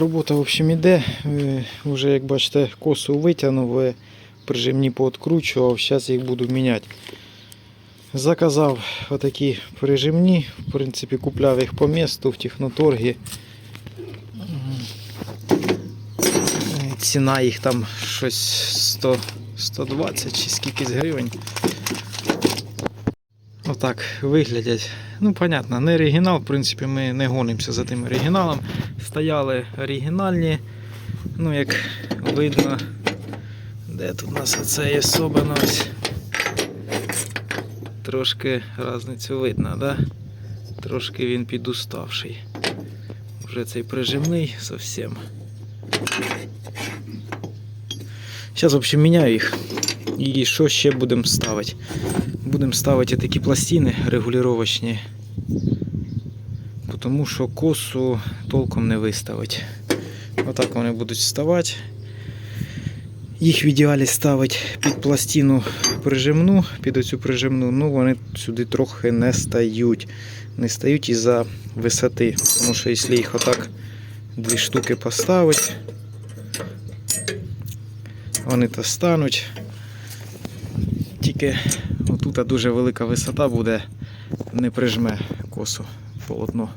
Робота, в общем, іде. Е, Уже, як бачите, косу витягнув, е, прижимні пооткручував, зараз їх буду міняти. Заказав отакі прижимні, в принципі, купляв їх по місту в техноторгі. Ціна їх там щось 100, 120 чи скількись гривень. Отак виглядять. Ну, понятно, не оригінал, в принципі, ми не гонимося за тим оригіналом. Стояли оригінальні. Ну, як видно, де тут у нас оцей особливо ось. Трошки різницю видно, да? Трошки він підуставший. Вже цей прижимний зовсім. Зараз, в общем, міняю їх. І що ще будемо ставити? Будемо ставити такі пластини регулювачні. Тому що косу толком не виставить. Отак вони будуть вставати. Їх в ідеалі ставити під пластину прижимну, під оцю прижимну, ну вони сюди трохи не стають. Не стають із-за висоти. Тому що якщо їх отак дві штуки поставити, вони то стануть. Тільки отут дуже велика висота буде, не прижме косу полотно.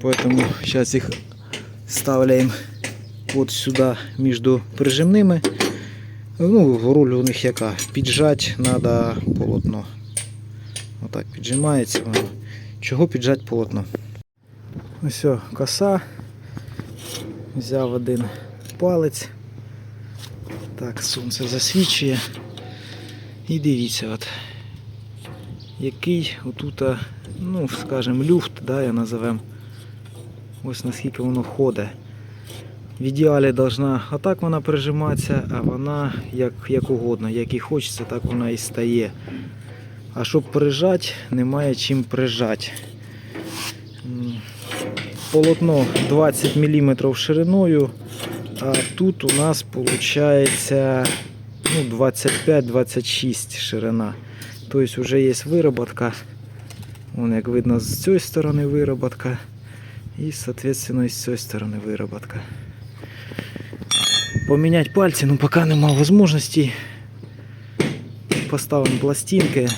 Поэтому сейчас их ставляем вот сюда между прижимними. Ну, роль у них яка? Піджать треба полотно. Отак піджимається воно. Чого піджать полотно? Ось коса. Взяв один палець. Так, сонце засвічує. І дивіться, от, який отут, ну, скажем, люфт, да, я назовем. Ось наскільки воно ходить. В ідеалі должна отак вона прижиматися, а вона як, як угодно, як і хочеться, так вона і стає. А щоб прижати, немає чим прижати. Полотно 20 мм шириною, а тут у нас виходить ну, 25-26 ширина. Тобто вже є вироботка. Вон, як видно, з цієї сторони вироботка. І, соответственно, з цієї сторони вироботка. Поміняти пальці, ну поки немає можливості. Поставимо пластинки.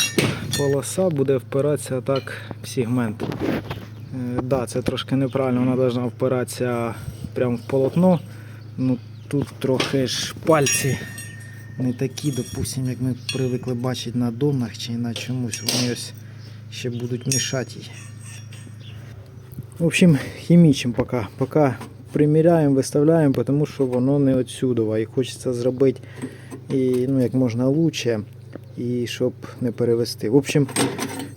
Полоса буде впиратися так в сегмент. Е, да, це трошки неправильно, вона повинна впиратися прямо в полотно. Ну тут трохи ж пальці не такі, допустим, як ми привикли бачити на домнах чи на чомусь. Вони ось ще будуть мішати. В общем, хімічимо поки. Поки приміряємо, виставляємо, тому що воно не отсюдова. І хочеться зробити і, ну, як можна лучше, і щоб не перевести. В общем,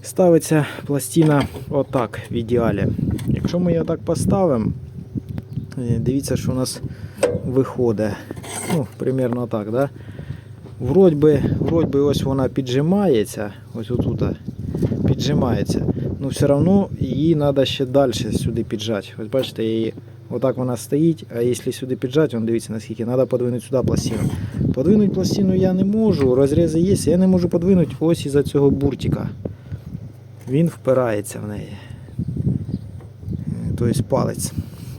ставиться пластина отак в ідеалі. Якщо ми її отак поставимо, е, дивіться, що у нас виходить. Ну, примерно так, да? Вроді би, вроді би ось вона піджимається, ось отут піджимається. Ну все одно її треба ще далі сюди піджати. Ось бачите, її отак вона стоїть, а якщо сюди піджати, вон дивіться наскільки, треба подвинути сюди пластину. Подвинути пластину я не можу, розрізи є, я не можу подвинути ось із-за цього буртика. Він впирається в неї. Тобто палець.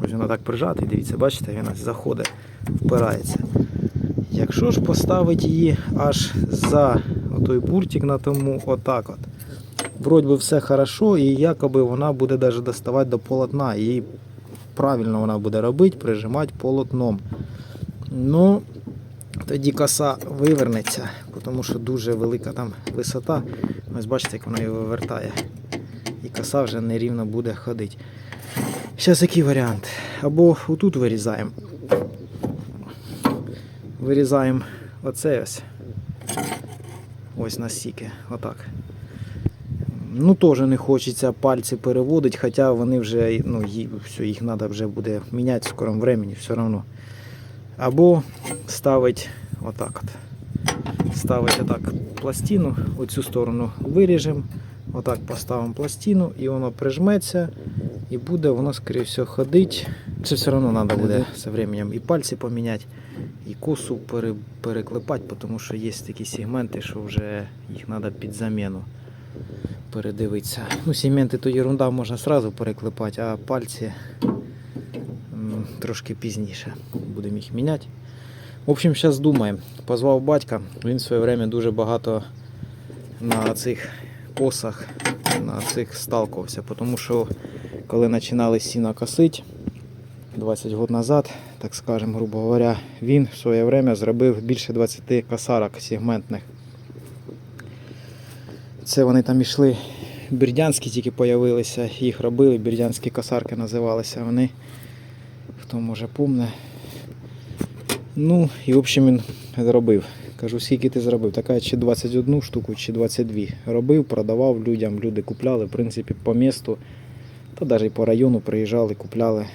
Ось вона так прижатий, дивіться, бачите, він заходить, впирається. Якщо ж поставити її аж за той буртик на тому, отак от. Вроді би все хорошо, і якоби вона буде даже доставати до полотна. І правильно вона буде робити, прижимати полотном. Ну, тоді коса вивернеться, тому що дуже велика там висота. Ось бачите, як вона її вивертає. І коса вже нерівно буде ходити. Зараз який варіант? Або отут вирізаємо. Вирізаємо оце ось. Ось настільки. Отак. Ну, теж не хочеться пальці переводити, хоча вони вже, ну, все, їх треба вже буде міняти в скорому времени, все одно. Або ставить отак от. Ставить отак пластину, оцю сторону виріжемо, отак поставимо пластину і воно прижметься і буде воно, скоріше ходити. Це все одно треба буде з временем і пальці поміняти, і косу пере, переклепати, тому що є такі сегменти, що вже їх треба під заміну передивитися. Ну, сегменти то ерунда можна одразу переклепати, а пальці м, трошки пізніше будемо їх міняти. В общем, зараз думаємо. Позвав батька, він в своє время дуже багато на цих косах, на цих сталкувався, тому що коли починали сіно косити 20 років назад, так скажемо, грубо говоря, він в своє время зробив більше 20 косарок сегментних. Це вони там йшли бірдянські тільки появилися, їх робили, бірдянські косарки називалися вони. Хто може помне. Ну, і в общем він зробив. Кажу, скільки ти зробив? Така чи 21 штуку, чи 22. Робив, продавав людям, люди купляли, в принципі, по місту, та навіть по району приїжджали, купляли.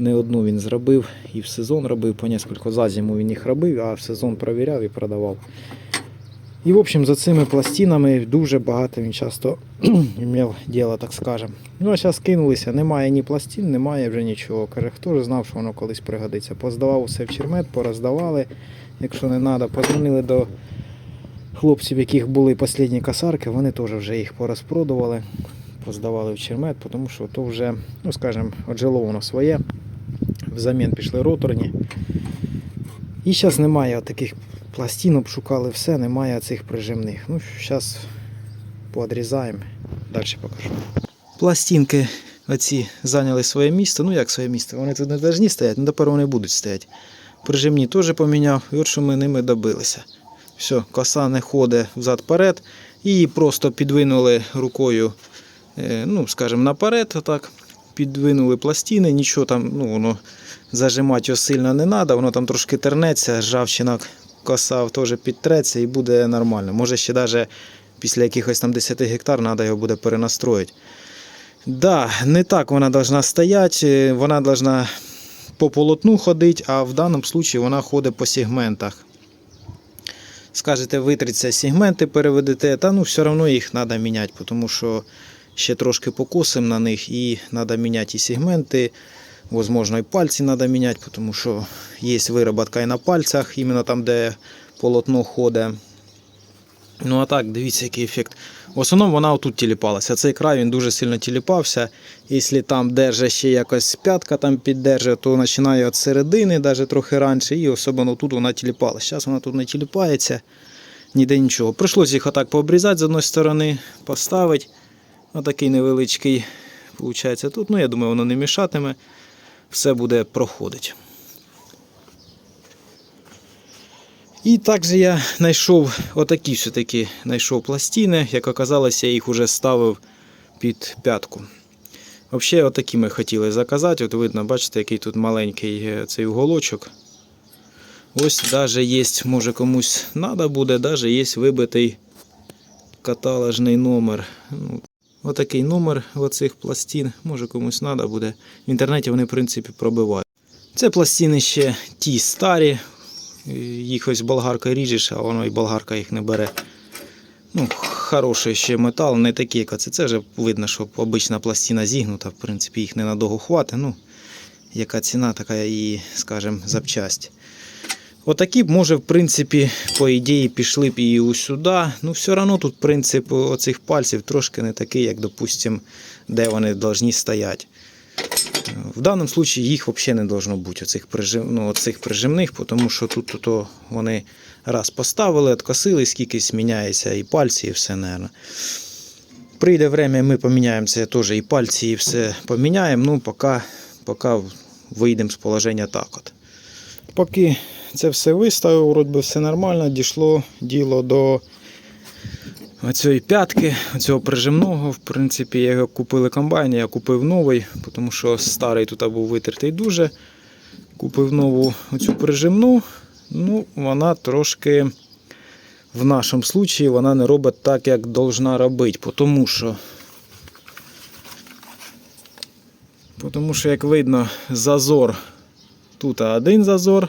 Не одну він зробив і в сезон робив, по несколько за зиму він їх робив, а в сезон провіряв і продавав. І в общем за цими пластинами дуже багато він часто мав діло, так скажемо. Ну а зараз кинулися, немає ні пластин, немає вже нічого. Каже, хто ж знав, що воно колись пригодиться. Поздавав усе в чермет, пороздавали, якщо не треба. Подзвонили до хлопців, яких були останні косарки, вони теж вже їх порозпродували, поздавали в чермет, тому що то вже, ну скажімо, отжило своє. Взамін пішли роторні. І зараз немає таких пластин, обшукали все, немає цих прижимних. Ну, зараз подрізаємо, далі покажу. Пластинки оці зайняли своє місце. Ну як своє місце? Вони тут не повинні стояти, ну тепер вони будуть стояти. Прижимні теж поміняв, і от що ми ними добилися. Все, коса не ходить взад-перед. Її просто підвинули рукою, е, ну, скажімо, наперед, отак. Підвинули пластини, нічого там, ну, воно зажимати його сильно не треба, воно там трошки тернеться, ржавчина коса теж підтреться і буде нормально. Може ще навіть після якихось там 10 гектар треба його буде перенастроїти. Да, не так вона должна стояти, вона должна по полотну ходити, а в даному випадку вона ходить по сегментах. Скажете, витриться сегменти переведете, та ну все одно їх треба міняти, тому що ще трошки покосим на них і треба міняти і сегменти. Возможно, і пальці треба міняти, тому що є вироботка і на пальцях, іменно там, де полотно ходить. Ну а так, дивіться, який ефект. В основному вона отут тіліпалася. Цей край він дуже сильно тіліпався. Якщо там держить ще якось п'ятка там піддержує, то починає від середини, навіть трохи раніше, і особливо тут вона тіліпалася. Зараз вона тут не тіліпається, ніде нічого. Прийшлося їх отак пообрізати з одної сторони, поставити. Отакий невеличкий, виходить, тут. Ну, я думаю, воно не мішатиме. Все буде проходити. І також я знайшов отакі все-таки знайшов пластини. Як оказалось, я їх вже ставив під п'ятку. Взагалі, отакі ми хотіли заказати. От видно, бачите, який тут маленький е, цей уголочок. Ось навіть є, може комусь треба буде, навіть є вибитий каталожний номер. Ну, Отакий номер оцих пластин, може комусь треба буде. В інтернеті вони, в принципі, пробивають. Це пластини ще ті старі, їх ось болгарка ріжеш, а воно і болгарка їх не бере. Ну, Хороший ще метал, не такий, як оце. Це вже видно, що обична пластина зігнута, в принципі, їх ненадовго хватить. Ну, яка ціна, така і, скажімо, запчасть. Отакі б, може, в принципі, по ідеї, пішли б і усюди. Ну, все одно тут принцип оцих пальців трошки не такий, як, допустимо, де вони повинні стояти. В даному випадку їх взагалі не должно бути, оцих, прижим, ну, оцих прижимних, тому що тут то вони раз поставили, відкосили, скільки міняється і пальці, і все, мабуть. Прийде время, ми поміняємо це теж і пальці, і все поміняємо. Ну, поки, поки вийдемо з положення так от. Поки це все виставив, вроді все нормально, дійшло діло до оцієї п'ятки, цього прижимного. В принципі, його купили комбайн, я купив новий, тому що старий тут був витертий дуже. Купив нову оцю прижимну. Ну, вона трошки в нашому випадку вона не робить так, як должна робити, тому що, тому що, як видно, зазор. Тут один зазор,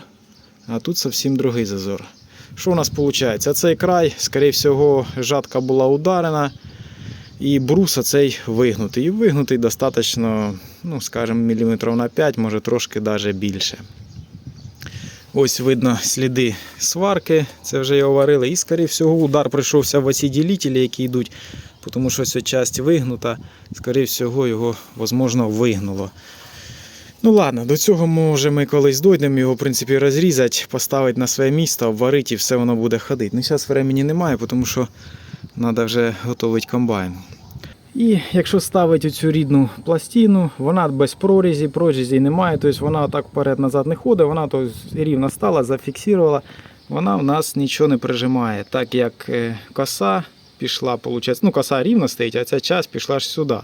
а тут зовсім другий зазор. Що у нас виходить? Цей край, скоріше всього, жатка була ударена, і брус оцей вигнутий. І вигнутий достатньо, ну, скажімо, міліметрів на 5, може трошки навіть більше. Ось видно сліди сварки, це вже його варили. І, скоріше всього, удар прийшовся в оці ділителі, які йдуть, тому що ось часть вигнута, скоріше всього, його, можливо, вигнуло. Ну ладно, до цього може ми колись дойдемо його, в принципі, розрізати, поставити на своє місце, обварити і все воно буде ходити. Ну, зараз времени немає, тому що треба вже готувати комбайн. І якщо ставити цю рідну пластину, вона без прорізі, прорізі немає, тобто вона так вперед-назад не ходить, вона то рівно стала, зафіксувала, вона в нас нічого не прижимає, так як е, коса пішла, виходить, ну коса рівно стоїть, а ця часть пішла ж сюди.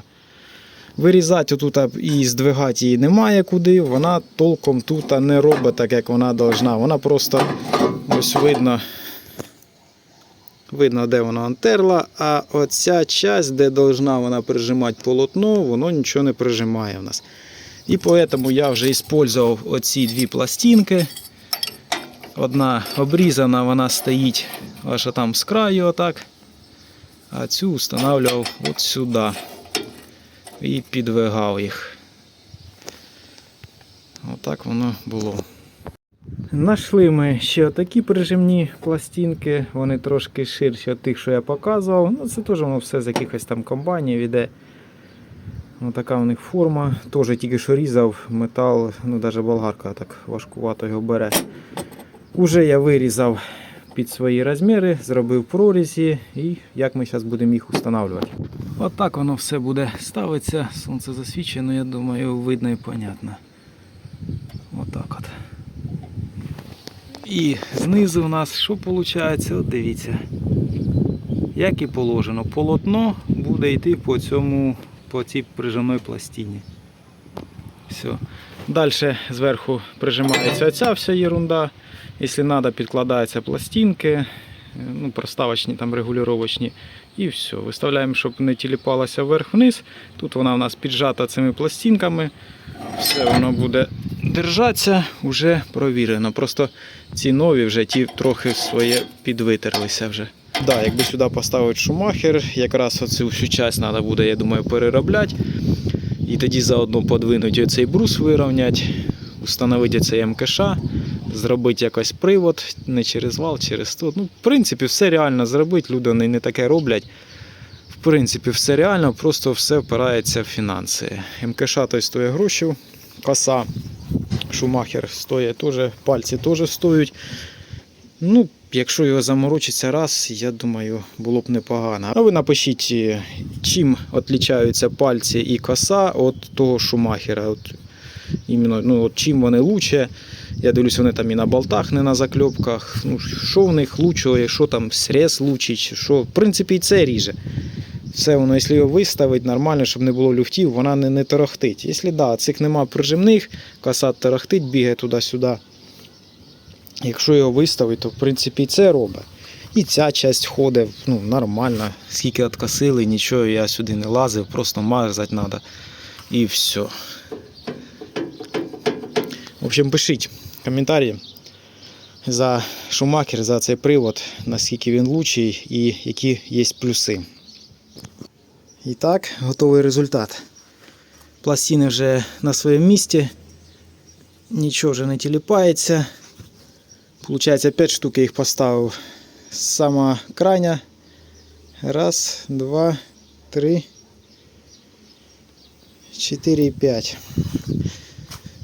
Вирізати тут і здвигати її немає куди, вона толком тут не робить так, як вона должна. Вона просто ось видно, видно, де вона антерла, а оця часть, де должна вона прижимати полотно, воно нічого не прижимає в нас. І тому я вже використовував оці дві пластинки. Одна обрізана, вона стоїть аж там з краю, отак. А цю встановлював от сюди і підвигав їх. Отак воно було. Нашли ми ще такі прижимні пластинки, вони трошки ширші від тих, що я показував. Ну, це теж воно все з якихось там комбайнів іде. Отака у них форма. Теж тільки що різав метал, ну навіть болгарка так важкувато його бере. Уже я вирізав під свої розміри, зробив прорізі і як ми зараз будемо їх встановлювати. Отак воно все буде ставитися. Сонце засвічено, я думаю, видно і понятно. Отак от. І знизу у нас що виходить? От дивіться. Як і положено, полотно буде йти по цьому, по цій прижимної пластині. Все. Далі зверху прижимається оця вся ерунда. Якщо треба, підкладаються пластинки, ну, проставочні, там регулювачні. І все. Виставляємо, щоб не тіліпалося вверх-вниз. Тут вона у нас піджата цими пластинками. Все воно буде держатися, вже провірено. Просто ці нові вже ті трохи своє підвитерлися вже. Да, якби сюди поставити шумахер, якраз оцю всю часть треба буде, я думаю, переробляти. І тоді заодно подвинути цей брус вирівняти, встановити цей МКШ, зробити якось привод, не через вал, через то. Ну, в принципі, все реально зробити, люди не таке роблять. В принципі, все реально, просто все впирається в фінанси. МКШ той стоїть грошей, коса, шумахер стоїть теж, пальці теж стоять. Ну, якщо його заморочиться раз, я думаю, було б непогано. А ви напишіть, е, чим відрізняються пальці і коса від того шумахера. От, іменно, ну, от чим вони лучше. Я дивлюсь, вони там і на болтах, не на закльопках. Ну, що в них лучше, що там срез лучить, що. В принципі, і це ріже. Все воно, якщо його виставити нормально, щоб не було люфтів, вона не, не торохтить. Якщо да, цих нема прижимних, коса торохтить, бігає туди-сюди. Якщо його виставити, то в принципі і це робить. І ця часть ходить ну, нормально. Скільки откосили, нічого я сюди не лазив, просто мазати треба. І все. В общем, пишіть коментарі за шумакер, за цей привод, наскільки він лучший і які є плюси. І так, готовий результат. Пластини вже на своєму місці, нічого вже не тіліпається. Получається 5 штук я їх поставив. Сама крайня. Раз, два, три, чотири і п'ять.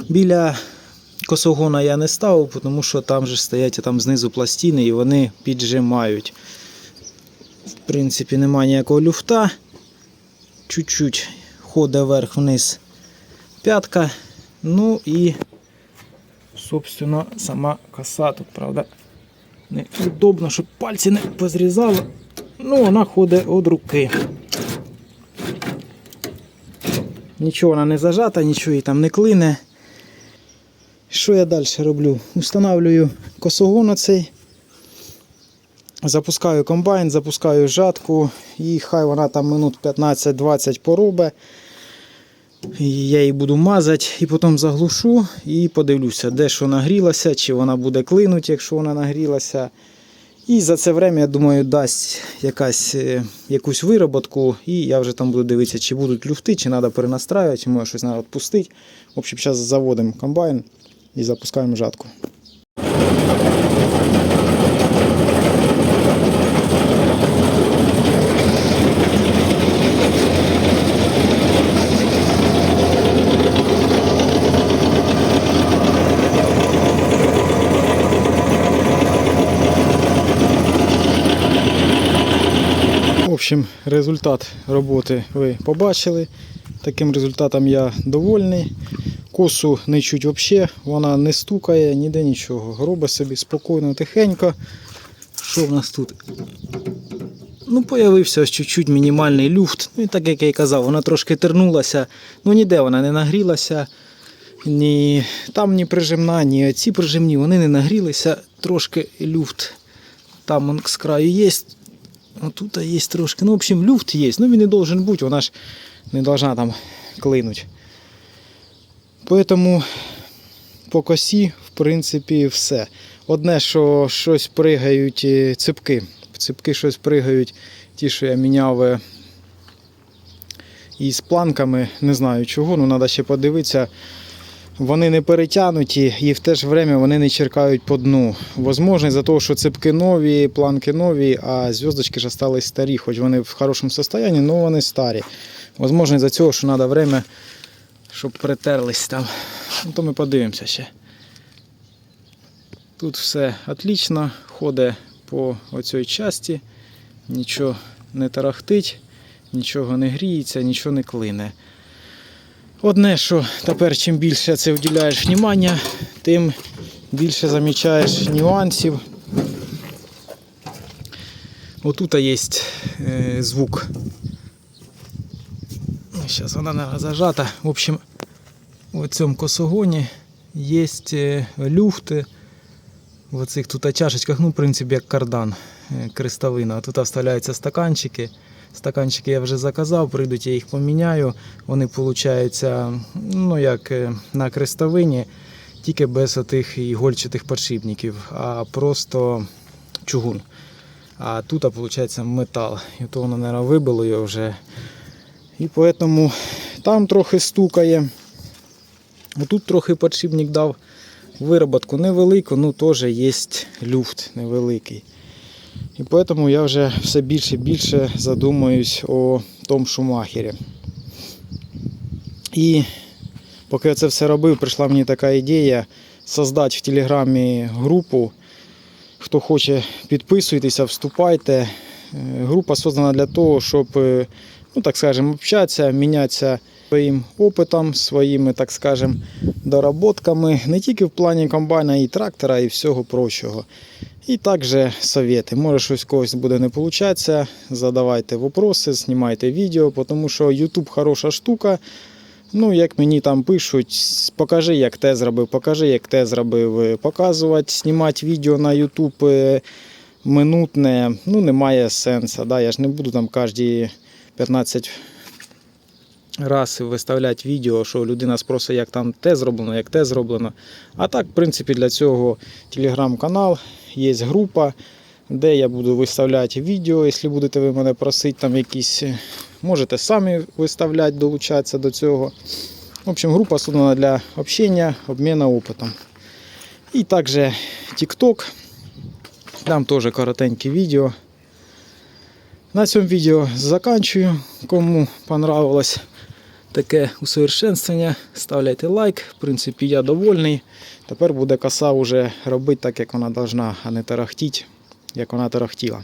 Біля косогона я не ставив, тому що там же стоять там знизу пластини і вони піджимають. В принципі, немає ніякого люфта. Чуть-чуть ходить вверх-вниз п'ятка. Ну і собственно, сама коса тут, правда, неудобно, щоб пальці не позрізало. Ну, вона ходить від руки. Нічого вона не зажата, нічого їй там не клине. Що я далі роблю? Устанавлюю косогон оцей. Запускаю комбайн, запускаю жатку і хай вона там минут 15-20 поробить. І Я її буду мазати і потім заглушу і подивлюся, де що нагрілося, чи вона буде клинути, якщо вона нагрілася. І за це время, я думаю, дасть якась, е, якусь вироботку, і я вже там буду дивитися, чи будуть люфти, чи треба перенастраювати, чи може щось треба відпустити. В общем, зараз заводимо комбайн і запускаємо жатку. В общем, результат роботи ви побачили. Таким результатом я довольний. Косу не чуть взагалі, вона не стукає, ніде нічого. Робить собі спокійно, тихенько. Що в нас тут? Ну, появився ось чуть-чуть мінімальний люфт. Ну і так як я і казав, вона трошки тернулася. Ну ніде вона не нагрілася. Ні там ні прижимна, ні ці прижимні, вони не нагрілися. Трошки люфт там он з краю є. Отут є трошки. Ну, в общем, люфт є. Ну він не должен бути, вона ж не должна там клинуть. Поэтому по косі, в принципі, все. Одне, що щось пригають е, ципки. Ципки щось пригають, ті, що я міняв е, із планками, не знаю чого, ну треба ще подивитися. Вони не перетягнуті і в те ж время вони не черкають по дну. Возможно, за того, що ципки нові, планки нові, а зв'язочки ж остались старі, хоч вони в хорошому стані, але вони старі. Возможно, за цього, що треба время, щоб притерлись там. Ну, то ми подивимося ще. Тут все отлично, ходить по оцій часті, нічого не тарахтить, нічого не гріється, нічого не клине. Одне, що тепер чим більше це вділяєш внимання, тим більше замічаєш нюансів. Отут є е, звук. Зараз вона зажата. В общем, в цьому косогоні є е, люфти. В оцих тут чашечках, ну, в принципі, як кардан, е, крестовина. Тут вставляються стаканчики. Стаканчики я вже заказав, прийдуть, я їх поміняю. Вони получаються ну, як е, на крестовині, тільки без отих ігольчатих подшипників, а просто чугун. А тут, виходить, метал. І то воно, мабуть, вибило його вже. І тому там трохи стукає. Отут трохи подшипник дав вироботку невелику, ну теж є люфт невеликий. І тому я вже все більше і більше задумуюсь о тому шумахері. І поки я це все робив, прийшла мені така ідея создати в Телеграмі групу. Хто хоче, підписуйтеся, вступайте. Е, Група создана для того, щоб, е, ну так скажем, общатися, мінятися своїм опитом, своїми, так скажем, доработками, не тільки в плані комбайна і трактора, і всього прочого. І також совети. Може щось когось буде не получатися, задавайте вопроси, знімайте відео, тому що YouTube хороша штука. Ну, як мені там пишуть, покажи, як те зробив, покажи, як те зробив. Показувати, знімати відео на YouTube е, минутне, ну, немає сенсу. Да? Я ж не буду там кожні 15 раз виставляти відео, що людина спросить, як там те зроблено, як те зроблено. А так, в принципі, для цього телеграм-канал, є група, де я буду виставляти відео, якщо будете ви мене просити, там якісь, можете самі виставляти, долучатися до цього. В общем, група создана для общения, обміну опитом. І також TikTok, там теж коротенькі відео. На цьому відео заканчую. Кому понравилось таке усовершенствування, ставляйте лайк. В принципі, я довольний. Тепер буде коса вже робити так, як вона должна, а не тарахтіть, як вона тарахтіла.